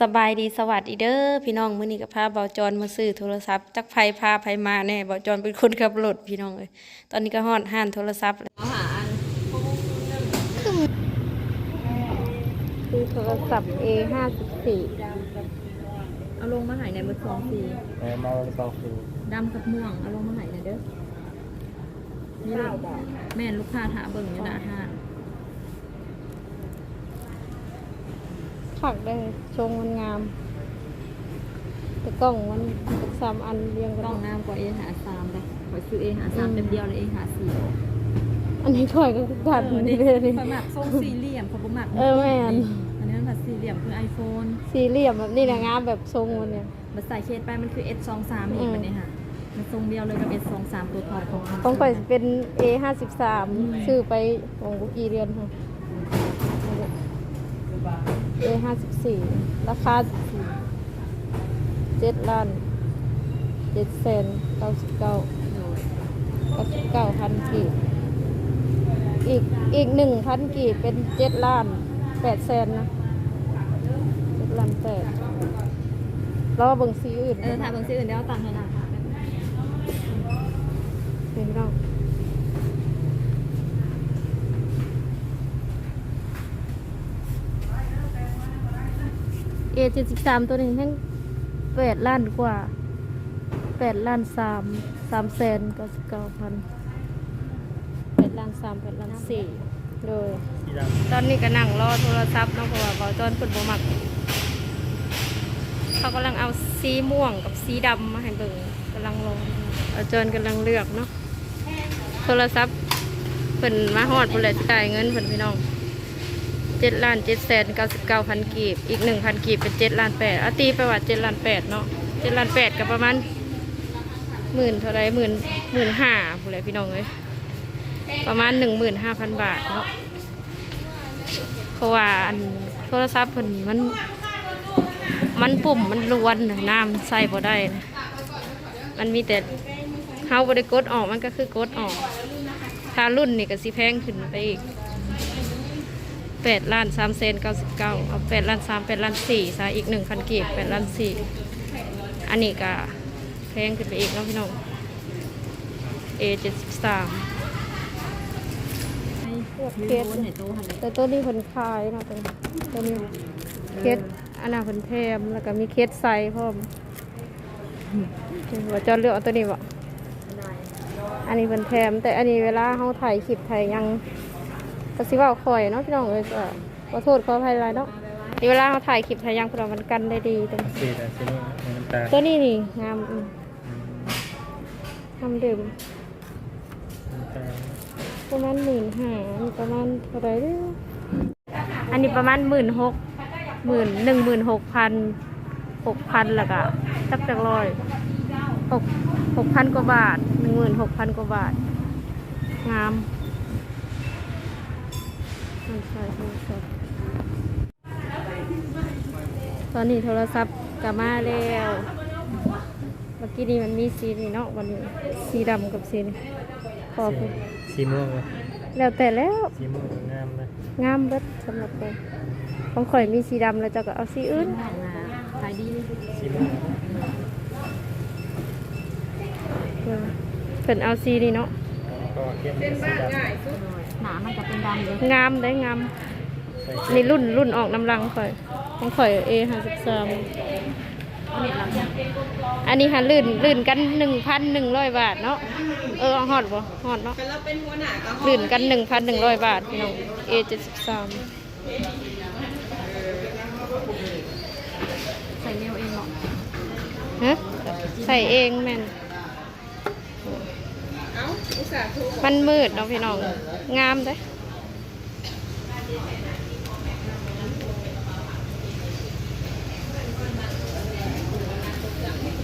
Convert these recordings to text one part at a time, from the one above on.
สบายดีสวัสดีเด้อพี่น้องมื้อนี้ก็พาเบาจรมาซื้อโทรศัพท์จักไผพาไผมาแน่เบาจรเป็นคนขับรถพี่น้องเอ้ยตอนนี้ก็ฮอดห้านโทรศัพท์แล้วคือโทรศัพท์ A ห้าสิบสี่เอาลงมาใหายในมือสองสีแม่มาสองคือดำกับม่วงเอาลงมาใหายในเด้อนี่ลูกแม่นลูกค้าถาเบิ่งอยู่หน้าห้าง ถักได้ชงมันงาม แต่กล้องมันสามอันเรียงกกัล้องนน้ำกว่าเอหาสามเลยขอยซื้อเอหาสามเป็นเดียวเลยเอหาสี่อันนี้ถอยก็คือกันเออนี่นี่เลยนี่ขอยหมักทรงสี่เหลี่ยมขอยบ่หมักเออแม่นอันนี้มันผัดสี่เหลี่ยมคือไอโฟนสี่เหลี่ยมแบบนี้นะงามแบบทรงมันเนี่ยมันใส่เคสไปมันคือ S สองสามอีอืกมมันเนี่ยค่ะมันทรงเดียวเลยกับ S สองสามตัวท็อปของมันต้องไปเป็น A ห้าสิบสามซื้อไปของบุกีเรือนค่ะ A ห้าสิบสี่ราคาเจ็ดล้านเจ็ดแสนเก้าสิบเก้าเก้าสิบเก้าพันกีบอีกอีกหนึ่งพันกีบเป็นเจ็ดล้านแปดแสนนะเจ็ดล้านแปดแล้วเบิ่งสีอื่นเออถ้าเบิ่งซื้ออื่นเดี๋ยวเอาตังค์ให้นะเห็นพี่น้อ เอเจ็ดสิบสามตัวหนึ่งทั้งแปดล้านกว่าแปดล้านสามสามแสนเก้าสิบเก้าพันแปดล้านสามแปดล้านสี่โดยสีดตอนนี้ก็นั่งรอโทรศัพท์เนาะเพราะว่าบอจอนเพิ่นบ่มักเขากำลังเอาสีม่วงกับสีดำมาให้เบิ่งกำลังลองบอจอนกำลังเลือกเนาะโทรศัพท์เพิ่นมาฮอดพุ่นแหละจ่ายเงินเพิ่นพี่น้อง เจ็ดล้านเจ็ดแสนเก้าสิบเก้าพันกีบ อีกหนึ่งพันกีบเป็นเจ็ดล้านแปดอาตีไปว่าเจ็ดล้านแปดเนาะเจ็ดล้านแปดก็ประมาณหมื่นเท่าไรหมื่นหมื่นห้าพุ่นแหละพี่น้องเอ้ยประมาณหนึ่งหมื่นห้าพันบาทเนาะเพราะว่าอันโทรศัพท์เพิ่นมัน มันปุ่มมันรวนน้ำใส่บ่ได้นะมันมีแต่เฮาบ่ได้กดออกมันก็คือกดออก ถ้ารุ่นนี่ก็สิแพงขึ้นไปอีก แปดล้านสามเซนเก้าสิบเก้าเอาแปดล้านสามแปดล้านสี่ซะอีกหนึ่งพันกีบแปดล้านสี่อันนี้ก็แพงขึ้นไปอีกเนาะพี่น้อง A เจ็ดสิบสามให้พวกเคยืสนในโต๊ะหันเลยแต่ตัวนี้เพิ่นคลายเนาะตัวนี้ตัวนี้เคสอันน่ะเพิ่นแถมแล้วก็มีเคสใส่พร้อมว่าจะเลือกเอาตัวนี้บ่อันนี้เพิ่นแถมแต่อันนี้เวลาเฮาถ่ายคลิปถ่ายหยัง ก็สิเว้าค่อยเนาะพี่น้องเอ้ยก็ขอโทษขออภัยหลายเนาะนี่เวลาเฮาถ่ายคลิปถ่ายหยังเพิ่นว่ามันกันได้ดีตัวนี้ำสีแต่สีนี้น้ำตาลตัวนี้นี่งามอืมทำดื่มน้ำตาลประมาณหมื่นห้าอันนี้ประมาณเท่าไหรเด้ออันนี้ประมาณหมื่นหกหมื่นหนึ่งหมื่นหกพันหกพันแล้วก็สักจักร้อยหกหกพันกว่าบาทหนึ่งหมื่นหกพันกว่าบาท งามไม่ ใช่โทรศัพท์ตอนนี้โทรศัพท์กลับมาแล้วเมื่อกี้นี้มันมีสีนี่เนาะวันนี้สีดำกับสีนี่ขอบคุณสีม่วงวะแล้วแต่แล้วสีม่วงงามเลยงามเบิดสำหรับผมของข่อยมีสีดำแล้วเจะก็เอาสีอื่นข้างหน้าขายดีนี่สีม่วงเออเพิ่นเอาสีนี่เนาะก็เข้มเป็นสีดำ หนามันจะเป็นดำเลยงามได้งามใส่นี่รุ่นรุ่นออกน้ำรังข่อยของข่อย A ห้าสิบสามเอาเน็ตลำเนี่ยอันนี้หาลื่นลื่นกันหนึ่งพันหนึ่งร้อยบาทเนาะเออเอาฮอดบ่ฮอดเนาะลื่นกันหนึ่งพันหนึ่งร้อยบาทพี่น้อง A เจ็ดสิบสามใส่เมลเองเหรอฮะใส่เองแม่น มันมืดเนาะพี่น้อง งามเด้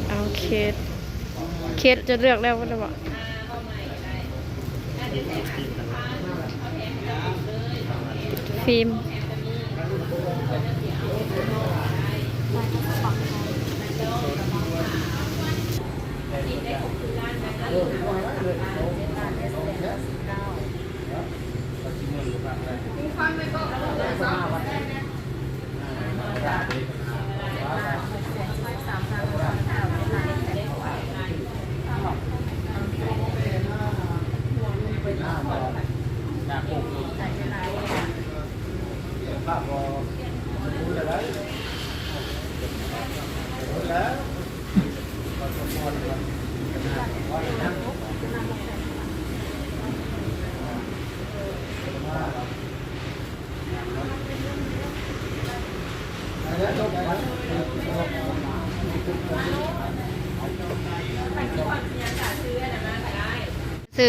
เอาเคสเคสจะเลือกแล้วว่าจะบอกฟิล์มซื้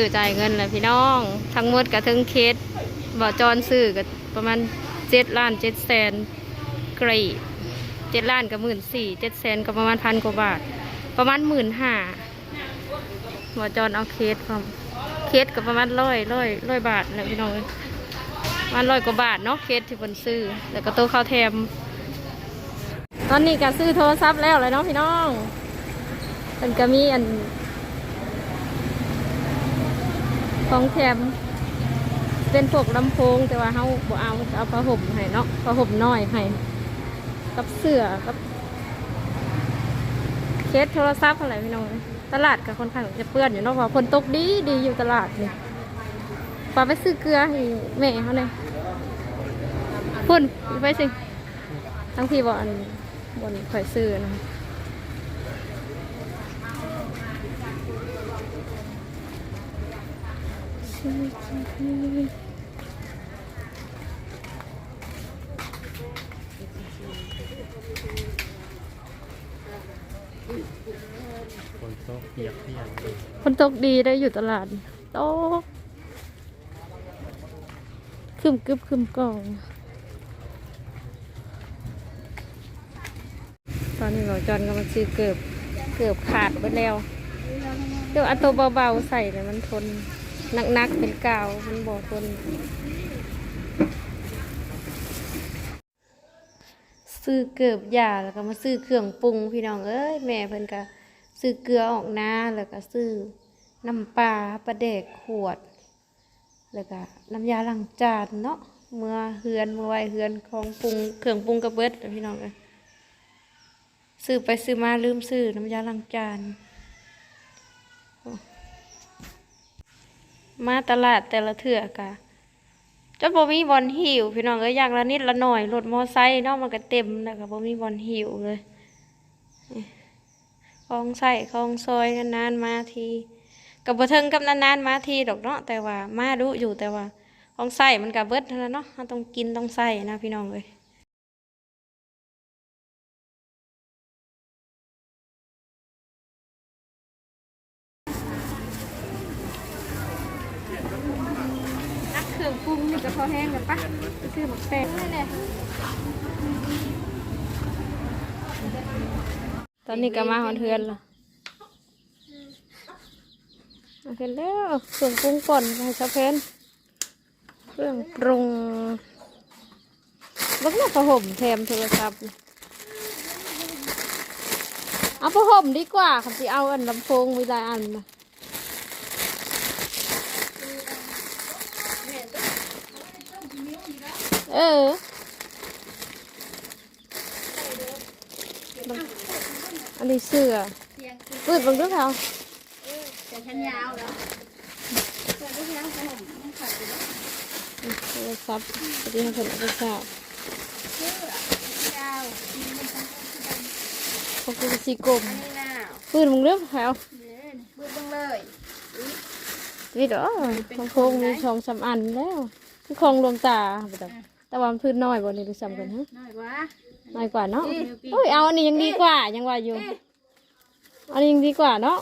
อจ่ายเงินเลยพี่น้อง ทั้งหมดกับทั้งเคสบ่อจอนซื้อกับประมาณเจ็ดล้านเจ็ดแสนกรีเจ็ดล้านกับหมื่นสี่เจ็ดแสนกับประมาณพันกว่าบาท ประมาณหมื่นห้าบ่อจอนเอาเคสพร้อมเคสกับประมาณร้อยร้อยร้อยบาทนะพี่น้องประมาณร้อยกว่าบาทเนาะเคสที่บนซื้อแล้วก็โต๊ะข้าวแถมตอนนี้ก็ซื้อโทรศัพท์แล้วเลยเนาะพี่น้องมันก็มีอัน ของแถมเป็นพวกลำโพง แต่ว่าเขาบเอาเอาผ้าห่มให้เนาะผ้าห่มน้อยให้กับเสื้อกับเคสโทรศัพท์อะไรพี่น้องตลาดกับคนข้างจะเปื้อนอยู่เนาะเพราะคนตกดีดีอยู่ตลาดนี่ป้าไปซื้อเกลือให้แม่เขาเนี่ยพุ่นไปสิทั้งพี่บอกอันบนข่อยซื้อนะ คนโต๊ะเปียกเปียกเลยคนตกดีได้อยู่ตลาดโตกคึมกึบคึมกอง ตอนนี้เราจอนก็มาซื้อเกือบเกือบขาดไปแล้ว เดี๋ยวเอาตัวเบาๆใส่เลยมันทน นักๆเป็นกาวมันบ่ทนซื้อเกือบยาแล้วก็มาซื้อเครื่องปรุงพี่น้องเอ้ยแม่เพิ่นก็ซื้อเกลือออกนาแล้วก็ซื้อน้ำปลาปลาเด็กขวด แล้วก็น้ำยาล้างจานเนาะเมื่อเฮือนเมื่อไวเฮือนของปรุงเครื่องปรุงกระเบิดพี่น้องเอ้ยซื้อไปซื้อมาลืมซื้อน้ำยาล้างจานโอ้ มาตลาดแต่ละเถื่อกะจนบ่มีบอลหิว พี่น้องก็อยากละนิดละหน่อยรถมอไซค์เนาะมันก็เต็มแล้วก็บ่มีบอลหิวเลยคลองใส่คลองซอยนานมาทีกับบ่เทิงกับนานๆมาทีดอกเนาะแต่ว่ามาดูอยู่แต่ว่าคลองใส่มันก็เบิดเท่านั้นเนาะต้องกินต้องใส่นะพี่น้องเอ้ยนักเครื่องปรุงนี่ก็พอแห้งกันปะซื้อหมักแตงนี่แหละต อนนี้ก็มาหอนเทือนละมาเห็นแล้วเครื่องปรุงก่อนให้ชาเพนเครื่องปรุงบักน่าผ้าห่มแถมโทรศัพท์เอาผ้าห่มดีกว่าค่ะที่เอาอันลำโพงมีหลายอันมาเออ อันนี้เสื้อปืดบังด้วยเขาแต่ฉันยาวแล้วโทรศัพท์พอดีให้เพิ่นเอาไปฝากยาวขอบคุณสีกลมนี่น่าปืนมึงเลือกเขาเดินมือบังเลยวิดอ๋อลำโพงมีสองสามอันแล้วคือคลองรวมตาบ่ต้องแต่ว่ามันพื้นน้อยบ่นี่ดูซ้ำกันฮะน้อยกว่า น้อยกว่าเนาะโอ้ยเอาอันนี้ยังดีกว่ายังว่าอยู่อันนี้ยังดีกว่าเนาะ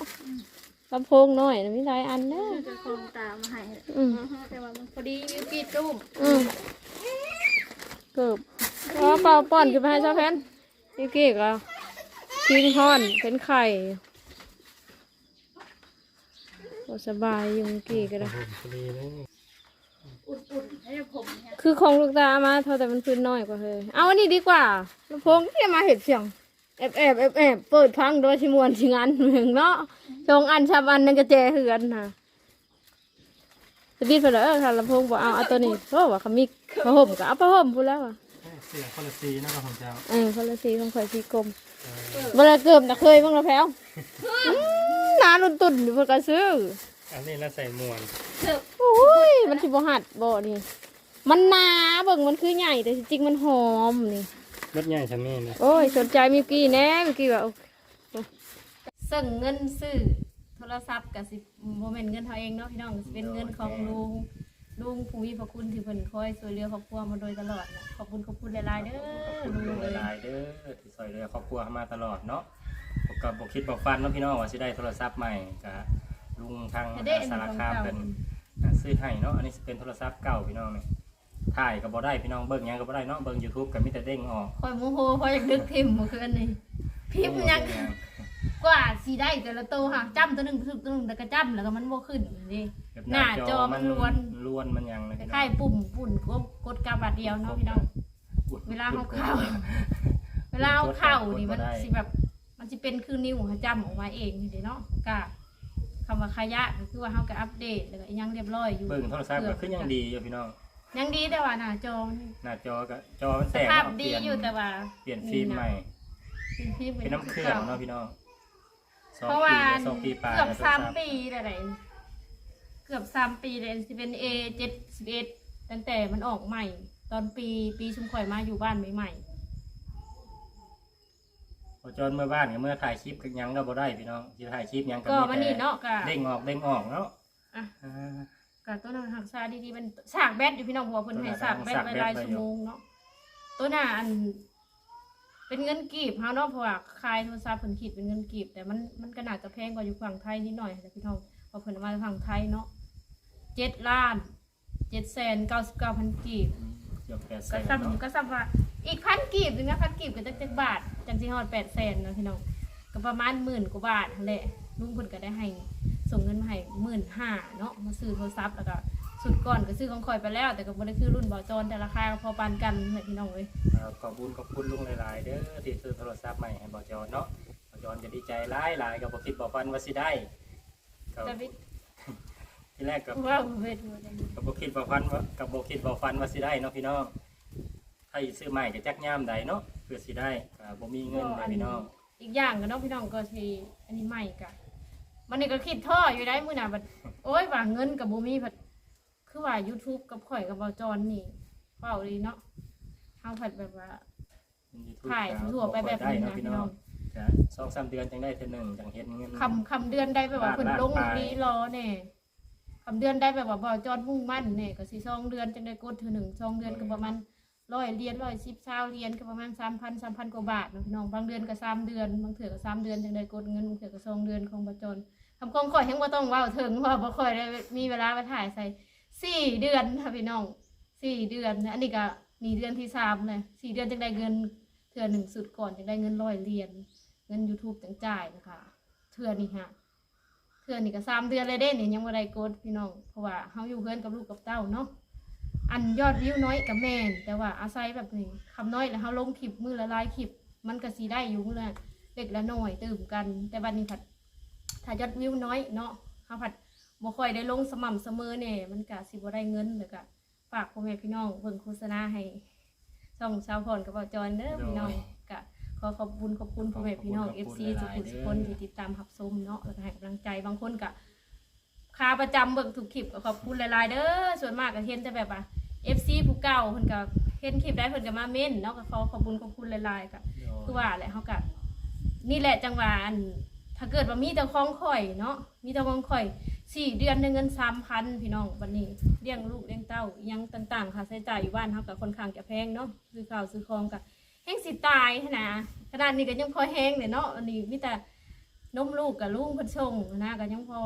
ลำโพงน้อยนะมีหลายอันเด้อจะคงตามมาให้อืมแต่ว่ามันพอดีมีปีดตุ้มอืมเกือบอ๋อเปล่าป้อนขึ้นไปให้ชาวแพนนี่กี่ก็ทิ้งห่อนเป็นไข่บ่สบายอยุงกี่ก็ได้ผมพอดีเลยอุ่นๆให้ผมเนี่ย คือของลูกตามาเท่าแต่มันพื้นน้อยกว่าเธอเอาอันนี้ดีกว่าลำโพงที่มาเห็ดเสียงแอบแอบแอบแอบเปิดพังโดยชิมวนชิงอันหนึ่งเนาะสองอันชามอันนั่นก็แจเหือนนะจะบิดไปเลยเออค่ะลำโพงบอกเอาเอาตัวนี้เพราะว่าเขามีผ้าห่มก็เอาผ้าห่มพูดแล้วอะเสียคนละสีนะครับผมเจ้าเออคนละสีของข่อยสีกลมเวลาเกิมตะเคยบ้างละแพ้วอืมหนาลุนตุ่นอยู่เพื่อกระซื้ออันนี้เราใส่หมวนโอ้ ยมันสิบหัดบ่นี่มันหนาเบิ่งมันคือใหญ่แต่จริงๆมันหอมนี่เม็ดใหญ่ชะเม่นะโอ้ยสนใจมิวกี้แน่มิวกี้ว่าโอเคส่งเงินซื้อโทรศัพท์กับสิโมเมนเงินเขาเองเนาะพี่น้องสิเป็นเงินของลุงลุงภูมิพระคุณที่เพิ่นคอยช่วยเหลือครอบครัวมาโดยตลอดนะขอบคุณขอบคุณหลายๆเด้อขอบลุคุณงลุงเอ้ยหลายๆเด้อที่ซอยเหลือครอบครัวมาตลอดเนาะผมก็บอกคิดบอกฟันเนาะพี่น้องว่าสิได้โทรศัพท์ใหม่กะลุงทางเด้อันสารนี้ของคามเก่าเป็น อ่าซื้อให้เนาะอันนี้สิเป็นโทรศัพท์เก่าพี่น้องเนี่ยถ่ายก็บ่ได้พี่น้องเบิ่งหยังก็บ่ได้เนาะเบิ่ง YouTube ก็มีแต่เด้งออกคอยโมโหคอยอยากดึกทิมเมื่อคืนนี่พิมพ์ยังเบิ่หกว่าสีได้แต่ละตัวค่ะจ้ำตัวหนึ่งตัวหนึ่งแต่ก็จ้ำแล้วก็มันโมขึ้นนี่แบบหน้าจอมันล้วน ล้วนมันหยังนะพี่น้องคล้ายๆปุ่มปุ่นกดกดกาบาดเดียวเนาะพี่น้องอุ๊ยเวลาเขาเข้า เวลาเอาเข้านี่มันสิแบบ มันสิเป็นคือนิ้วเขาจำออกมาเองนี่เด้เนาะกะ คำว่าขยะก็คือว่าเขาก็อัปเดตแล้วก็ยังเรียบร้อยอยู่เบิ่งโทรศัพท์ก็คือยังดีอยู่พี่น้องยังดีแต่ว่าหน้าจอมันหน้าจอก็จอมันสแตกภาพเนาะดีเปลี่ยนอยู่แต่ว่าเปลี่ยนฟิล์มใหม่ เป็นฟิล์มเป็นน้ำเครื่องเนาะพี่น้องสองเพราะปีว่าสองปีปลายเกือบแล้วโทรสามศัพท์ปีอะไรเกือบสามปีเลยสิเป็นเอเจ็ดสิบเอ็ดตั้งแต่มันออกใหม่ ตอนปีปีชุมข่อยมาอยู่บ้านใหม่ พอจนเมื่อบ้านกับเมื่อถ่ายคลิปก็ยังก็บ่ได้พี่น้องสิถ่ายคลิปยังๆก็ก็มีมันนี่แต่เนาะกะเด้งออกเด้งออกเนาะอะ อ่ากะตัวนั้นหักซาดีๆมันสากแบตอยู่พี่น้องหัวเพิ่นให้สากแบตสากไว้แบตหลายไว้ชั่วโมงเนาะตัวน่ะอัน เป็นเงินกีบเฮาเนาะเพราะว่าคายโทรศัพท์เพิ่นคิดเป็นเงินกีบ แต่มันมันก็น่าจะแพงกว่าอยู่ฝั่งไทยนิดหน่อยแต่พี่น้องเพอเพิ่นเอามาฝั่งไทยเนาะเจ็ดล้านเจ็ดแสนเก้าสิบเก้าพันกีบ เกือบแปดแสก็นซ้ำเนาะก็ซ้ำว่าอีกพันกีบหนึงนะพันกีบก็จักจักบาท จังสิฮอดแปดแสนนะพี่น้องก็ประมาณหมื่นกว่าบาทนั่นแหละลุงเพิ่นก็ได้ให้ส่งเงินมาให้หมื่นห้าเนาะมาซื้อโทรศัพท์แล้วก็สุดก่อนก็ซื้อของคอยไปแล้ว แต่ก็บ่ได้คือรุ่นบ่อจอนแต่ราคาก็พอปานกันเลยพี่น้องเอ้ยอ่าขอบคุณขอบคุณลุงหลาย ๆ เด้อที่ซื้อโทรศัพท์ใหม่ให้บ่จอนเนาะบ่จอนจะดีใจหลายหลายก็บ่คิดบ่ฝันว่าสิได้ก็แต่พี่ที่แรกก็ว่าบ่เป็นบ่ได้ก็บ่คิดบ่ฝันว่าก็บ่คิดบ่ฝันว่าสิได้เนาะพี่น้อง ถ้าสิซื้อใหม่ก็จักยามใดเนาะเพื่อสิได้ก็บ่มีเงินเลยพี่น้องอีกอย่างก็เนาะพี่น้องก็สิอันนี้ใหม่กะมันนี่ก็คิดท่ออยู่ได้มื้อหน่ะบัดโอ้ยว่าเงินก็บ่มีบัดคือว่า YouTube กับข่อยกับบ่อจอนนี่เว้าดีเนาะเฮาผัดแบบว่าถ่ายทั่วไปแบบได้นี้เนาะนะพี่พี่น้น้อองงจะสองสามเดือนจังได้เทื่อหนึงจังเฮ็ดเงิน คำคำเดือนได้แบบว่าเพิ่นลงลาดลาดไปนี้รอแน่คำเดือนได้แบบว่าบ่จอนมุ่งมั่นแน่ก็สิสองเดือนจังได้กดเทื่อหนึ่งสองเดือนก็ประมาณ ร้อยเหรียญร้อยสิบเช้าเหรียญก็ประมาณสามพันสามพันกว่าบาทเนาะพี่น้องบางเดือนก็สามเดือนบางเถื่อก็สามเดือนจังได้กดเงินบางเถื่อก็สองเดือนของบ่จอนคำคงข่อยยังบ่าต้องว้าถึงเพราะว่าบ่ค่อยได้มีเวลามาถ่ายใส่สี่เดือนค่ะพี่น้องสี่เดือนอันนี้ก็นี่เดือนที่สามเลยสี่เดือนจังได้เงินเถื่อหนึ่งสุดก่อนจังได้เงินร้อยเหรียญเงิน YouTube จังจ่ายนะคะเทื่อนี่ฮะเทื่อนี่ก็สามเดือนเลยเด้นี่ยังบ่ได้กดพี่น้องเพราะว่าเฮาอยู่เพื่อนกับลูกกับเต้าเนาะ อันยอดวิวน้อยกับแม่นแต่ว่าอาศัยแบบนี้คำน้อยแล้วเฮาลงคลิปมือละหลายคลิป มันก็สิได้อยู่มือละเล็กละน้อยตื่มกัน แต่บัดนี้ผัดถ้ายอดวิวน้อยเนาะเฮาผัดบ่ค่อยได้ลงสม่ำเสมอแน่มันก็สิบ่ได้เงินแล้วก็ฝากพ่อแม่พี่น้องเบิ่งโฆษณาให้ช่องชาวพรกับบ่าวจอนเด้อพี่น้องก็ขอขอบคุณขอบคุณพ่อแม่พี่น้อง FC ทุกคนทุกคนที่ติดตามรับชมเนาะแล้วก็ให้กำลังใจบางคนก็ ค่าประจำเบิ่งทุกคลิปก็ขอบคุณหลายๆเด้อส่วนมากก็เห็นแต่แบบว่า FC ผู้เก่าเพิ่นก็เห็นคลิปได้เพิ่นก็มาเม่นเนาะก็ขอขอบคุณขอบคุณหลายๆก็คือว่าแหละเฮาก็นี่แหละจังหวะอันถ้าเกิดว่ามีแต่ของข่อยเนาะมีแต่ของข่อยสี่เดือนได้เงิน3,000พี่น้องวันนี้เลี้ยงลูกเลี้ยงเต้าอิหยังต่างๆ ค่าใช้จ่ายอยู่บ้านเฮาก็ค่อนข้างจะแพงเนาะซื้อข้าวซื้อของก็แห้งสิตายหั้นนะขนาดนี้ก็ยังพอแห้งเลยเนาะอันนี้มีแต่ นมลูกกับลุงเพิ่นชงนะก็ยังพอ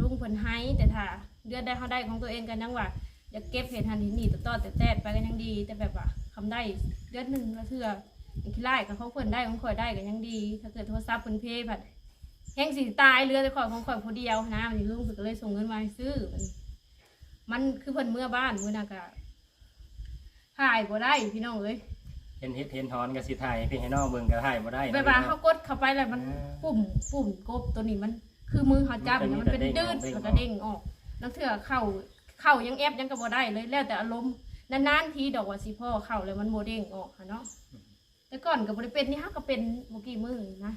ลุงเพิ่นให้แต่ถ้าเดือนได้เขาได้ของตัวเองกันยังว่าอยากเก็บเห็ดหันหินนี่ต่อๆแต่แตดไปก็ยังดี แต่แบบว่าคำได้เดือนหนึ่งละเทื่ออย่างที่ไล่กับเขาเพิ่นได้ของข่อยได้ก็ยังดี ถ้าเกิดโทรศัพท์เพิ่นเพย์ผัดแห้งสิตายเรือแต่ข่อยของข่อยผู้เดียวนะมันลุงเพิ่นก็เลยส่งเงินมาให้ซื้อมันคือเพิ่นเมื่อบ้านมื้อน่ะก็ถ่ายบ่ได้พี่น้องเอ้ย เห็นเฮ็ดเห็นฮอนก็สิถ่ายให้พี่ให้น้องเบิ่งก็ถ่ายบ่ได้เวลาเขากดเข้าไปแล้วมันปุ่มปุ่มกบตัวนี้มัน คือมือเขาจับเนี่ยมันเป็นดื้อมันก็เด้งออกแล้วเถื่อเข่าเข่ายังแอบยังกระบอได้เลยแล้วแต่อารมณ์นานๆทีดอกว่าสิพ่อเข่าแล้วมันโมเด้งออกค่ะเนาะแต่ก่อนกับบริเป็นนี่ฮะก็เป็นเมื่อกี้มือนะ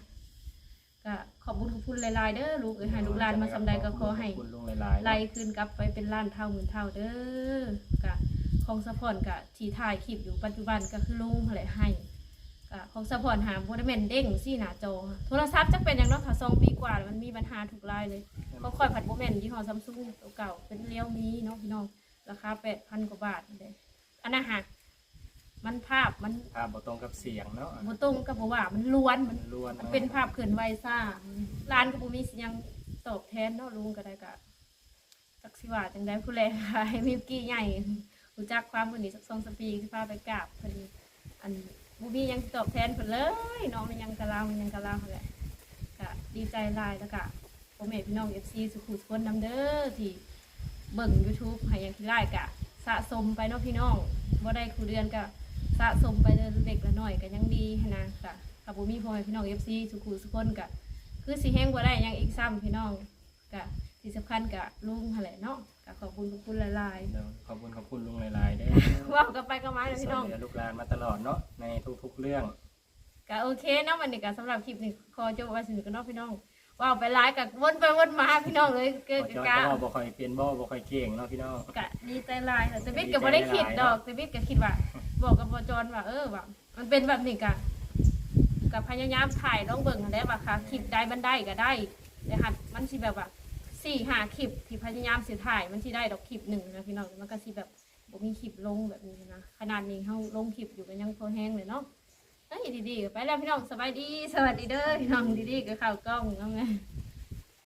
ก็ขอบคุณขอบคุณหลายๆเด้อลูกเอ้ยให้ลูกหลานมาสำใดก็ขอให้ขบคุณลุงหลายๆไล่คืนกลับไปเป็นล้านเท่าหมื่นเท่าเด้อกะ ของสะพอนกะที่ถ่ายคลิปอยู่ปัจจุบันก็คือลุงอะไรให้ก็ของสปอร์ตหาโมเดเมนเด้งซี่หน้าจอค่ะโทรศัพท์จะเป็นอย่างเน้อยถ้าสองปีกว่าแล้วมันมีปัญหาถูกลายเลยก็ค่อยผัดโมเมนยี่ห้อซัมซุงตัวเก่าเป็นเลี้ยวมีเนาะพี่น้องราคาแปดพันกว่าบาทเลยอันนั้นหักมันภาพมันภาพบ่ตรงกับเสียงเนาะโมตรงกับบ่ว่ามันล้วนมันมันล้วนมันเป็นภาพเขินไหวซ่าร้านก็บ่มีสิยังตอบแทนเนาะลุงก็ได้กะจักสิว่าจังได้ผู้แลขายมิวกี้ใหญ่ รู้จักความเพิ่นนี่สัก2 3ปีสิพาไปกราบเพิ่นอันบ่มีหยังตอบแทนเพิ่นเลยน้องมันยังกะลาวมันยังกะลาวนั่นแหละก็ดีใจหลายแล้วก็พ่อแม่พี่น้อง FC สุขุสุคนนำเด้อที่เบิ่ง YouTube ให้ยังที่ไลกะสะสมไปเนาะพี่น้องบ่ได้ครูเดือนก็สะสมไปเล็กละหน้อยก็ยังดีหั้นะก็ถ้าบ่มีพ่อแม่พี่น้อง FC สุขุสุคนก็คือสิแฮงบ่ได้ยังอีกซ้ำพี่น้องก็ที่สำคัญก็ลุงหั่นแหละเนาะ ก็ขอบคุณทุกคนหลายเดี๋ยวขอบคุณขอบคุณลุงหลายๆเด้อๆเว้ากันไปก็มาเด้อที่พี่ช่น้วอยงเหลือลูกหลานมาตลอดเนาะในทุกๆเรื่อง ก็โอเคเนาะวันนี้ก็สำหรับคลิปนี้ขอจบไว้สนุกกันเนาะพี่น้องเว้าไปหลายก็วนไปวนมาพี่น้องเลยเกิพดอจอยกะก็บ่ค่อยเปลี่ยนบ่บ่ค่อยเก่งเนาะพี่น้อง กะดีใจหลายแต่วิทย์ก็บ่ได้คิดดอกแต่วิทย์ก็คิดว่า บอกกับบจรว่าเออว่ามันเป็นแบบนี้กะกับพยายามถ่ายลองเบิ่งหั้นแหล้วว่าค่ะคลิปได้มันได้ก็ได้แต่หัดมันสิแบบว่า สี่หาคลิปที่พยายามสิถ่ายมันสิได้ดอกคลิปหนึ่งนะพี่น้องมันก็สิแบบบ่มีคลิปลงแบบนี้นะขนาดนี้เฮาลงคลิปอยู่ก็ยังพอแห้งเลยเนาะเอ้ยดีๆก็ไปแล้วพี่น้องสบายดี สวัสดีเด้อพี่น้องดีๆก็เข้ากล้องเนาะแม่